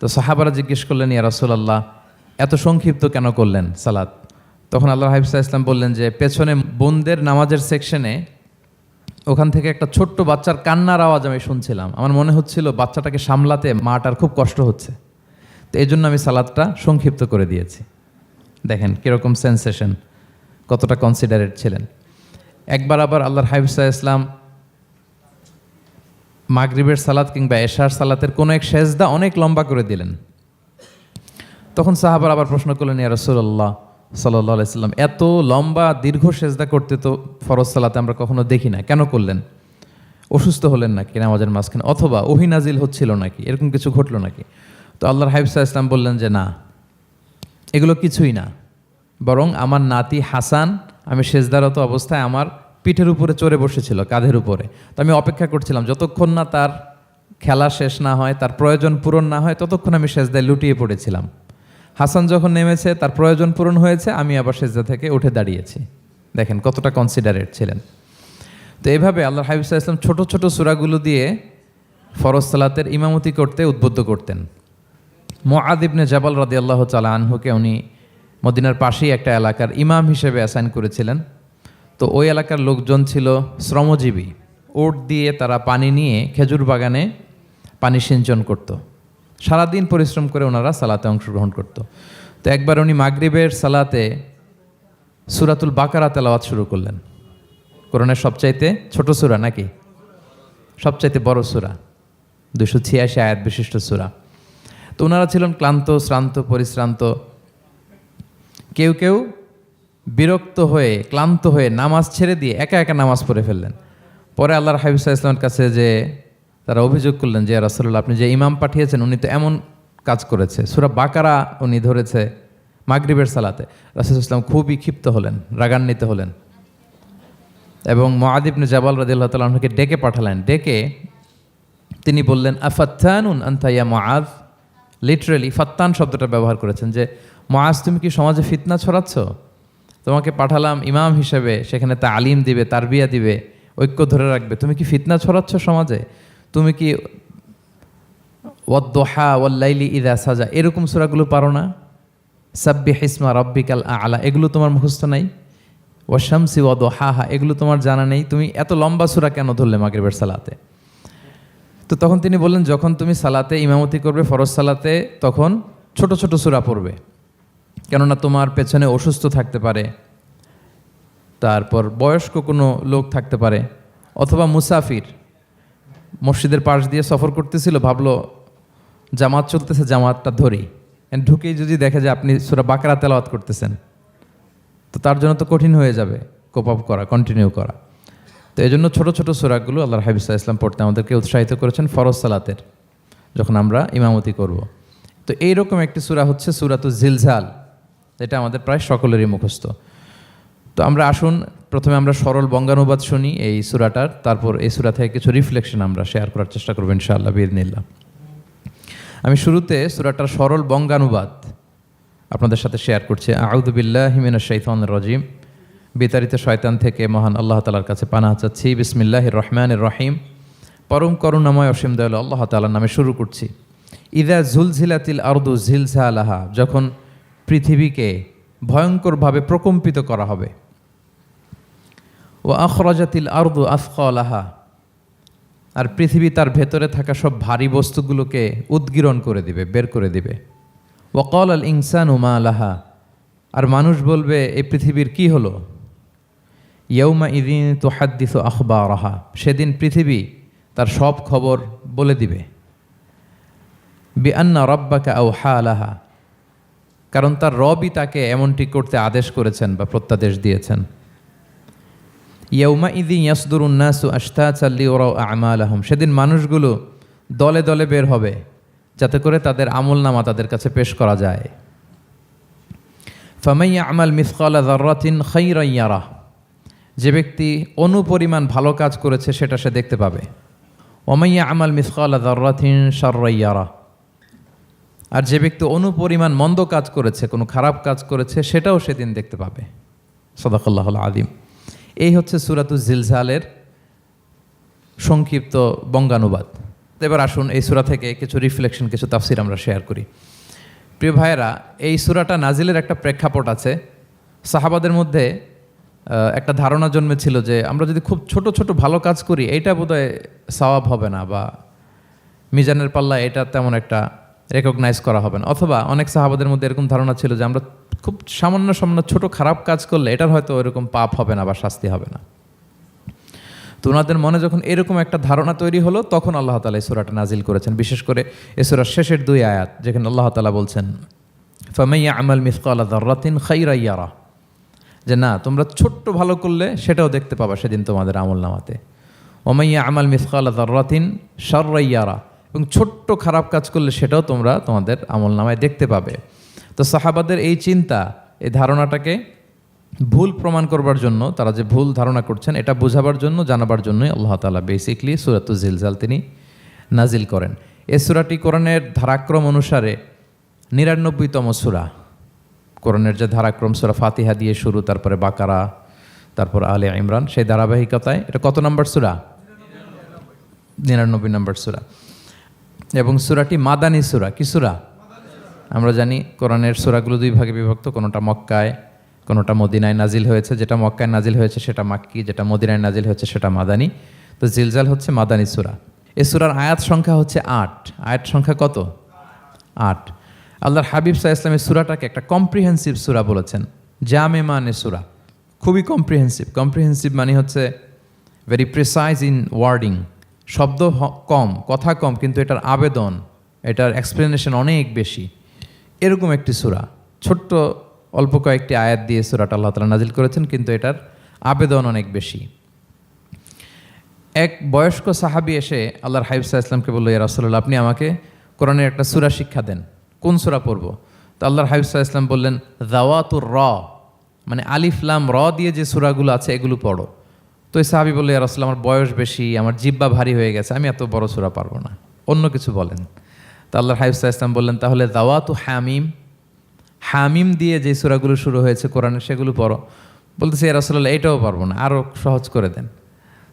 তো সাহাবারা জিজ্ঞেস করলেন, ইয়া রাসূলুল্লাহ, এত সংক্ষিপ্ত কেন করলেন সালাদ তখন আল্লাহ হাফিজা ইসলাম বললেন যে, পেছনে বোনদের নামাজের সেকশনে ওখান থেকে একটা ছোট্ট বাচ্চার কান্নার আওয়াজ আমি শুনছিলাম। আমার মনে হচ্ছিল বাচ্চাটাকে সামলাতে মাটার খুব কষ্ট হচ্ছে। তো এই জন্য আমি সালাদটা সংক্ষিপ্ত করে দিয়েছি। দেখেন কীরকম সেন্সেশন কতটা কনসিডারেট ছিলেন। একবার আবার আল্লাহর হাফিজা ইসলাম মাগরিবের সালাত কিংবা এশার সালাতের কোনো এক সেজদা অনেক লম্বা করে দিলেন। তখন সাহাবার আবার প্রশ্ন করলেন, ইয়া রসুল্লাহ সাল্লাহ সাল্লাম, এত লম্বা দীর্ঘ সেজদা করতে তো ফরজ সালাতে আমরা কখনো দেখি না, কেন করলেন? অসুস্থ হলেন নাকি নামাজের মাঝখানে? অথবা ওহিনাজিল হচ্ছিল নাকি? এরকম কিছু ঘটলো নাকি? তো আল্লাহর হাইফসা ইসলাম বললেন যে, না, এগুলো কিছুই না। বরং আমার নাতি হাসান, আমি সেজদারত অবস্থায় আমার পিঠের উপরে চড়ে বসেছিল, কাঁধের উপরে। তো আমি অপেক্ষা করছিলাম, যতক্ষণ না তার খেলা শেষ না হয়, তার প্রয়োজন পূরণ না হয়, ততক্ষণ আমি সেজদায় লুটিয়ে পড়েছিলাম। হাসান যখন নেমেছে, তার প্রয়োজন পূরণ হয়েছে, আমি আবার সেজদা থেকে উঠে দাঁড়িয়েছি। দেখেন কতটা কনসিডারেট ছিলেন। তো এইভাবে আল্লাহ হাবিবুল্লাহ ইসলাম ছোট ছোট সুরাগুলো দিয়ে ফরজ সালাতের ইমামতি করতে উদ্বুদ্ধ করতেন। মোয়াদ ইবনে জাবাল রাদি আল্লাহ চালা আনহুকে উনি মদিনার পাশেই একটা এলাকার ইমাম হিসেবে অ্যাসাইন করেছিলেন। তো ওই এলাকার লোকজন ছিল শ্রমজীবী। ওট দিয়ে তারা পানি নিয়ে খেজুর বাগানে পানি সিঞ্চন করত। সারাদিন পরিশ্রম করে ওনারা সালাতে অংশগ্রহণ করত। তো একবার উনি মাগরিবের সালাতে সুরাতুল বাকারা তেলাওয়াত শুরু করলেন। কোরআনের সবচাইতে ছোট সুরা নাকি? সবচাইতে বড় সুরা। দুশো ছিয়াশি আয়াত বিশিষ্ট সুরা। তো ওনারা ছিলেন ক্লান্ত, শ্রান্ত, পরিশ্রান্ত। কেউ কেউ বিরক্ত হয়ে, ক্লান্ত হয়ে নামাজ ছেড়ে দিয়ে একা একা নামাজ পড়ে ফেললেন। পরে আল্লাহর হাবিবসা ইসলামের কাছে যে তারা অভিযোগ করলেন যে রাসুল্লাহ আপনি যে ইমাম পাঠিয়েছেন, উনি তো এমন কাজ করেছে। সুরা বাকারা উনি ধরেছে মাগরিবের সালাতে। রাসুল ইসলাম খুবই ক্ষিপ্ত হলেন, রাগান্বিত হলেন। এবং মহাদিবনে জাবাল রাদিল্লাহ তালকে ডেকে পাঠালেন। ডেকে তিনি বললেন, আফাত্তানুন আন্তাইয়া মহাদ লিটারেলি ফাত্তান শব্দটা ব্যবহার করেছেন যে মহাজ তুমি কি সমাজে ফিতনা ছড়াচ্ছ? তোমাকে পাঠালাম ইমাম হিসেবে, সেখানে তা আলিম দিবে, তারবিয়া দিবে, ঐক্য ধরে রাখবে। তুমি কি ফিতনা ছড়াচ্ছ সমাজে? তুমি কি ওয়াদ্দোহা ওয়াল্লাইলি ইদা সাজা, এরকম সুরাগুলো পারো না? সাব্বি হিসমা রব্বিকাল আলা, এগুলো তোমার মুখস্থ নাই? ওয়াশামসি ওয়াদ হা হা এগুলো তোমার জানা নেই? তুমি এত লম্বা সুরা কেন ধরলে মাগরিবের সালাতে? তো তখন তিনি বললেন, যখন তুমি সালাতে ইমামতি করবে, ফরজ সালাতে, তখন ছোট ছোট সুরা পড়বে। কেননা তোমার পেছনে অসুস্থ থাকতে পারে। তারপর বয়স্ক কোনো লোক থাকতে পারে। অথবা মুসাফির মসজিদের পাশ দিয়ে সফর করতেছিল, ভাবলো, জামাত চলতেছে, জামাতটা ধরি। ঢুকেই যদি দেখে যে আপনি সুরা বাকরা তেলাওয়াত করতেছেন, তো তার জন্য তো কঠিন হয়ে যাবে কোপ আপ করা কন্টিনিউ করা। তো এই জন্য ছোটো ছোটো সুরাগুলো আল্লাহ হাবিসা ইসলাম পড়তে আমাদেরকে উৎসাহিত করেছেন ফরজ সালাতের, যখন আমরা ইমামতি করব। তো এইরকম একটি সুরা হচ্ছে সুরাতু জিলঝাল এটা আমাদের প্রায় সকলেরই মুখস্থ। তো আমরা আসুন, প্রথমে আমরা সরল বঙ্গানুবাদ শুনি এই সুরাটার, তারপর এই সুরা থেকে কিছু রিফ্লেকশন আমরা শেয়ার করার চেষ্টা করব ইনশাআল্লাহ বিদিনিল্লাহ আমি শুরুতে সুরাটার সরল বঙ্গানুবাদ আপনাদের সাথে শেয়ার করছি। আউদুবিল্লাহ হিমিন শৈতান রজিম। বিতাড়িত শয়তান থেকে মহান আল্লাহ তালার কাছে পানা চাচ্ছি। বিসমিল্লাহ রহমান রহিম। পরম করুণাময় অসীম দয়াল আল্লাহ তালার নামে শুরু করছি। ইদা ঝুলঝিলাতিল আরদু ঝিলঝা আলাহা যখন পৃথিবীকে ভয়ঙ্করভাবে প্রকম্পিত করা হবে। ও আখরাজাতিল আরদু আফকালাহা আর পৃথিবী তার ভেতরে থাকা সব ভারী বস্তুগুলোকে উদ্গীরণ করে দিবে, বের করে দিবে। ওকল আল ইনসান উমা আলাহা আর মানুষ বলবে এই পৃথিবীর কি হলো? ইয়ৌমা ইদিন তো হাদ্দিস আখবা রাহা সেদিন পৃথিবী তার সব খবর বলে দিবে। বি আন্না রব্বাকা আউ হা আলাহা কারণ তার রবই তাকে এমনটি করতে আদেশ করেছেন বা প্রত্যাদেশ দিয়েছেন। ইয়ৌমা ইদি ইয়াসদুরুন্নাসু আস্তা চাল্লি ওরাও আমাল আহম সেদিন মানুষগুলো দলে দলে বের হবে, যাতে করে তাদের আমল নামা তাদের কাছে পেশ করা যায়। ফামাইয়া আমাল মিসকালা জার্রাতিন খৈরাইয়ারা যে ব্যক্তি অনুপরিমাণ ভালো কাজ করেছে, সেটা সে দেখতে পাবে। ওমাইয়া আমাল মিসকালা জার্রাতিন সার্রাইয়ারা আর যে ব্যক্তি অনুপরিমাণ মন্দ কাজ করেছে, কোনো খারাপ কাজ করেছে, সেটাও সেদিন দেখতে পাবে। সদাকল্লাহ আদিম এই হচ্ছে সুরাতু জিলঝালের সংক্ষিপ্ত বঙ্গানুবাদ। এবার আসুন এই সুরা থেকে কিছু রিফ্লেকশন কিছু তাফসির আমরা শেয়ার করি। প্রিয় ভাইয়েরা, এই সুরাটা নাজিলের একটা প্রেক্ষাপট আছে। সাহাবাদের মধ্যে একটা ধারণা জন্মেছিল যে আমরা যদি খুব ছোট ছোট ভালো কাজ করি, এইটা বোধহয় সওয়াব হবে না বা মিজানের পাল্লা এটা তেমন একটা রেকগনাইজ করা হবে না। অথবা অনেক সাহাবাদের মধ্যে এরকম ধারণা ছিল যে আমরা খুব সামান্য সামান্য ছোট খারাপ কাজ করলে এটার হয়তো এরকম পাপ হবে না বা শাস্তি হবে না। তো ওনাদের মনে যখন এরকম একটা ধারণা তৈরি হলো, তখন আল্লাহ তালা এই সুরাটা নাজিল করেছেন। বিশেষ করে এই সুরার শেষের দুই আয়াত, যেখানে আল্লাহ তালা বলছেন ফামাইয়া আমাল মিসকাল দর্রাতিন খাইরাইয়ারা যে না, তোমরা ছোট্ট ভালো করলে সেটাও দেখতে পাবা সেদিন তোমাদের আমল নামাতে। ওমাইয়া আমাল মিসকাল দর্রাতিন সর্রাইয়ারা এবং ছোট্ট খারাপ কাজ করলে সেটাও তোমরা তোমাদের আমল নামায় দেখতে পাবে। তো সাহাবাদের এই চিন্তা, এই ধারণাটাকে ভুল প্রমাণ করবার জন্য, তারা যে ভুল ধারণা করছেন, এটা বোঝাবার জন্য, জানাবার জন্যই আল্লাহ তালা বেসিকলি সুরাত জিলজাল তিনি নাজিল করেন। এ সুরাটি কোরআনের ধারাক্রম অনুসারে নিরানব্বইতম সুরা। কোরআনের যে ধারাক্রম, সুরা ফাতিহা দিয়ে শুরু, তারপরে বাকারা, তারপর আলে ইমরান, সেই ধারাবাহিকতায়, এটা কত নম্বর সুরা? নিরানব্বই নম্বর সুরা। এবং সুরাটি মাদানী সুরা, কি সুরা? আমরা জানি কোরআনের সুরাগুলো দুই ভাগে বিভক্ত, কোনোটা মক্কায়, কোনোটা মদিনায় নাজিল হয়েছে, যেটা মক্কায় নাজিল হয়েছে সেটা মাক্কি, যেটা মদিনায় নাজিল হয়েছে সেটা মাদানি। তো জিলজাল হচ্ছে মাদানী সুরা। এ সুরার আয়াত সংখ্যা হচ্ছে আট। আয়াত সংখ্যা কত? আট। আল্লাহর হাবিব সাহা ইসলামের সুরাটাকে একটা কম্প্রিহেন্সিভ সুরা বলেছেন, জামে মানে সুরা। খুবই কম্প্রিহেন্সিভ কম্প্রিহেন্সিভ মানে হচ্ছে ভেরি প্রিসাইজ ইন ওয়ার্ডিং শব্দ কম, কথা কম, কিন্তু এটার আবেদন, এটার এক্সপ্লেনেশন অনেক বেশি। এরকম একটি সুরা, ছোট্ট, অল্প কয়েকটি আয়াত দিয়ে সুরাটা আল্লাহ তালা নাজিল করেছেন, কিন্তু এটার আবেদন অনেক বেশি। এক বয়স্ক সাহাবি এসে আল্লাহর হাইব সাহা ইসলামকে বলল, ইয়া রাসুল্লাহ আপনি আমাকে কোরআনের একটা সুরা শিক্ষা দেন। কোন সুরা পড়ব? তো আল্লাহর হাইব সাহা ইসলাম বললেন দাওয়াতুর র মানে আলিফলাম র দিয়ে যে সুরাগুলো আছে, এগুলো পড়ো। তো এই সাহাবি বলল, ইয়া রাসুল্লাহ আমার বয়স বেশি, আমার জিব্বা ভারী হয়ে গেছে, আমি এত বড় সুরা পারব না। অন্য কিছু বলেন। তো আল্লাহর হাইব সাহা ইসলাম বললেন, তাহলে দাওয়াতু হামিম হামিম দিয়ে যে সুরাগুলো শুরু হয়েছে কোরআনে সেগুলো পড়ো। বলতেছে রাসুল্লাহ এটাও পারব না আরও সহজ করে দেন।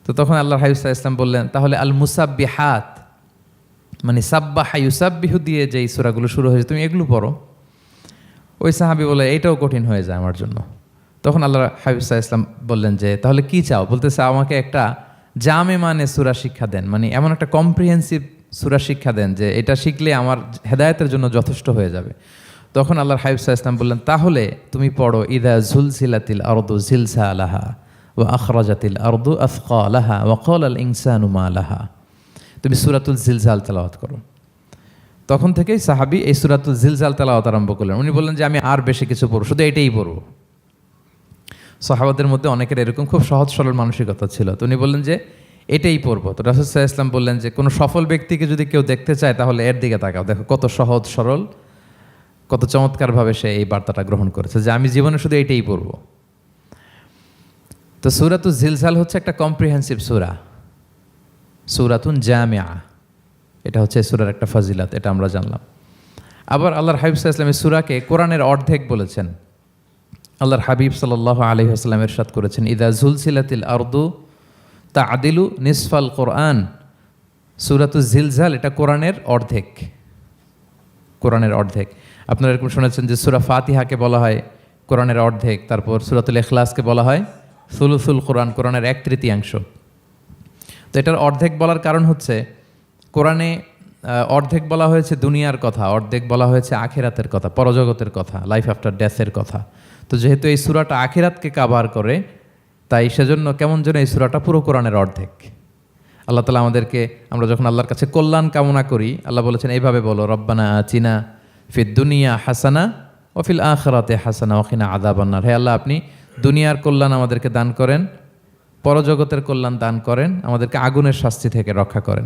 তো তখন আল্লাহ হাইফা ইসলাম বললেন, তাহলে আল মুসাব্বি হাত মানে সাব্বা হাইউসাব্বিহু দিয়ে যেই সুরাগুলো শুরু হয়েছে, তুমি এগুলো পড়ো। ওই সাহাবি বলে এইটাও কঠিন হয়ে যায় আমার জন্য। তখন আল্লাহ হাবিবসা ইসলাম বললেন যে, তাহলে কি চাও? বলতেছে, আমাকে একটা জামে মানে সুরা শিক্ষা দেন। মানে এমন একটা কম্প্রিহেন্সিভ সুরা শিক্ষা দেন যে, এটা শিখলে আমার হেদায়তের জন্য যথেষ্ট হয়ে যাবে। তখন আল্লাহর হাবিবসা ইসলাম বললেন, তাহলে তুমি পড়ো, ইদা ঝুলসিলাতিল আরদু জিলসা আলাহা ও আখরাজাতিল আরদু আফকা আলাহা ওয়াকল আল ইনসানু মা আলাহা তুমি সুরাতুল জিলজাল তেলাওয়াত করো। তখন থেকেই সাহাবি এই সুরাতুল জিলজাল তেলাওয়াত আরম্ভ করলেন। উনি বললেন যে, আমি আর বেশি কিছু পড়ব, শুধু এটাই পড়ব। সাহাবাদের মধ্যে অনেকের এরকম খুব সহজ সরল মানসিকতা ছিল। তো উনি বললেন যে, এটাই পড়ব তো রাসুল সাহা ইসলাম বললেন যে, কোনো সফল ব্যক্তিকে যদি কেউ দেখতে চায়, তাহলে এর দিকে তাকাও। দেখো, কত সহজ, সরল, কত চমৎকারভাবে সে এই বার্তাটা গ্রহণ করেছে যে, আমি জীবনে শুধু এটাই পড়ব। তো সুরাতু জিলজাল হচ্ছে একটা কম্প্রিহেন্সিভ সুরা। সুরাতুন জামিয়া এটা হচ্ছে সুরার একটা ফাজিলাত, এটা আমরা জানলাম। আবার আল্লাহর হাবিব সাহা ইসলামের সুরাকে কোরআনের অর্ধেক বলেছেন। আল্লাহর হাবিব সাল্লাহ আলহি আসলামের সাথ করেছেন, ইদা জুলসিলাতিল আরদু তা আদিলু নিসফাল কোরআন। সুরাতু জিলজাল, এটা কোরআনের অর্ধেক। কোরআনের অর্ধেক। আপনারা এরকম শুনেছেন যে সুরা ফাতিহাকে বলা হয় কোরআনের অর্ধেক, তারপর সুরাতুল এখলাসকে বলা হয় সুলুসুল কোরআন, কোরআনের এক তৃতীয়াংশ। তো এটার অর্ধেক বলার কারণ হচ্ছে, কোরআনে অর্ধেক বলা হয়েছে দুনিয়ার কথা, অর্ধেক বলা হয়েছে আখেরাতের কথা, পরজগতের কথা লাইফ আফটার ডেথের কথা। তো যেহেতু এই সুরাটা আখেরাতকে কাভার করে, তাই সেজন্য কেমন যেন এই সুরাটা পুরো কোরআনের অর্ধেক। আল্লাহ তালা আমাদেরকে, আমরা যখন আল্লাহর কাছে কল্যাণ কামনা করি, আল্লাহ বলেছেন, এইভাবে বলো, রব্বানা চিনা ফির দুনিয়া হাসানা ওফিল আখরাতে হাসানা ওখিনা আদাবান্নার হে আল্লাহ, আপনি দুনিয়ার কল্যাণ আমাদেরকে দান করেন, পরজগতের কল্যাণ দান করেন, আমাদেরকে আগুনের শাস্তি থেকে রক্ষা করেন।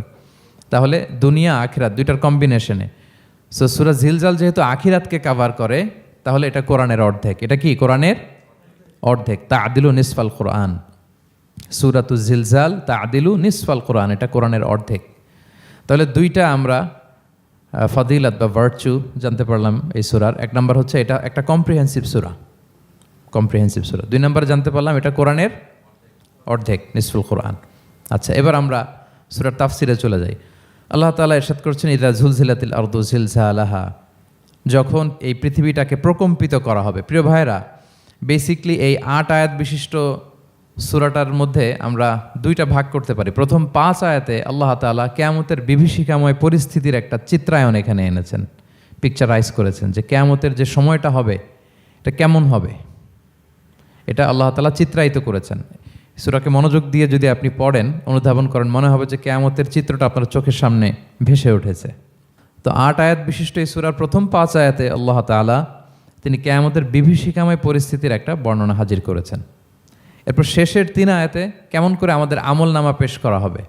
তাহলে দুনিয়া, আখিরাত দুইটার কম্বিনেশনে সো সুরা ঝিলজাল যেহেতু আখিরাতকে কাভার করে তাহলে এটা কোরআনের অর্ধেক। এটা কি? কোরআনের অর্ধেক। তা আদিলু নিসফাল কোরআন। সুরাতু জিলজাল তা আদিলু নিসফাল কোরআন। এটা কোরআনের অর্ধেক। তাহলে দুইটা আমরা ফদিলাত বা ভার্চু জানতে পারলাম এই সুরার। এক নম্বর হচ্ছে এটা একটা কম্প্রিহেন্সিভ সুরা। কম্প্রিহেন্সিভ সুরা। দুই নম্বর জানতে পারলাম এটা কোরআনের অর্ধেক, নিসফুল কোরআন। আচ্ছা এবার আমরা সুরার তাফসিরে চলে যাই। আল্লাহ তাআলা এরশাদ করছেন, ইদা ঝুলঝিলাতিল আরদু ঝিলঝালাহা যখন এই পৃথিবীটাকে প্রকম্পিত করা হবে। প্রিয় ভাইরা বেসিকলি এই আট আয়াত বিশিষ্ট সূরাটার মধ্যে আমরা দুইটা ভাগ করতে পারি। প্রথম পাঁচ আয়াতে আল্লাহ তালা কেয়ামতের বিভীষিকাময় পরিস্থিতির একটা চিত্রায়ন এখানে এনেছেন। পিকচারাইজ করেছেন যে কেয়ামতের যে সময়টা হবে, এটা কেমন হবে? এটা আল্লাহ তালা চিত্রায়িত করেছেন। সুরাকে মনোযোগ দিয়ে যদি আপনি পড়েন, অনুধাবন করেন, মনে হবে যে কেয়ামতের চিত্রটা আপনার চোখের সামনে ভেসে উঠেছে। তো আট আয়াত বিশিষ্ট এই সুরার প্রথম পাঁচ আয়াতে আল্লাহ তাআলা তিনি কেয়ামতের বিভীষিকাময় পরিস্থিতির একটা বর্ণনা হাজির করেছেন। এরপর শেষের তিন আয়াতে কেমন করে আমাদের আমল নামা পেশ করা হবে?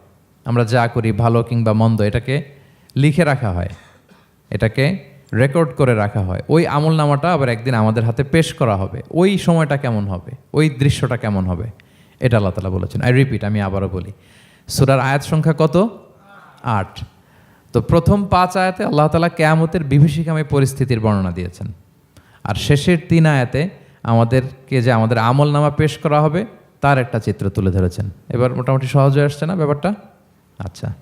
আমরা যা করি ভালো কিংবা মন্দ, এটাকে লিখে রাখা হয়। এটাকে রেকর্ড করে রাখা হয়। ওই আমল নামাটা আবার একদিন আমাদের হাতে পেশ করা হবে। ওই সময়টা কেমন হবে? ওই দৃশ্যটা কেমন হবে? এটা আল্লাহ তালা বলেছেন। আই রিপিট আমি আবারও বলি। সুরার আয়াত সংখ্যা কত? আট। তো প্রথম পাঁচ আয়াতে আল্লাহ তালা কেয়ামতের বিভীষিকাময় পরিস্থিতির বর্ণনা দিয়েছেন। আর শেষের তিন আয়াতে আমাদেরকে যে আমাদের আমল নামা পেশ করা হবে, তার একটা চিত্র তুলে ধরেছেন। এবার মোটামুটি সহজ হয়ে আসছে না ব্যাপারটা? আচ্ছা।